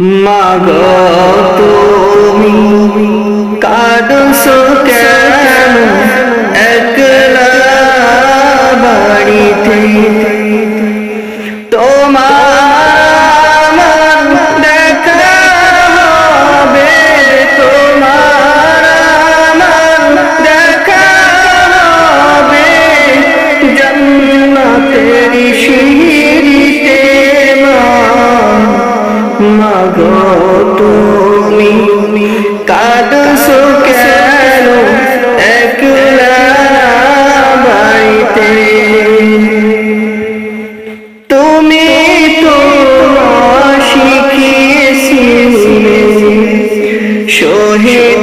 মাগো তুমি কাঁদছো কেন? একলা বাড়িতে। তোমার দেখা হবে তোমার দেখা হবে। জন্নতের শিরিতে মাগো তুমি কাদসো কেন? একলা বাইতে তুমি তো শিখিয়েছিলে সোহে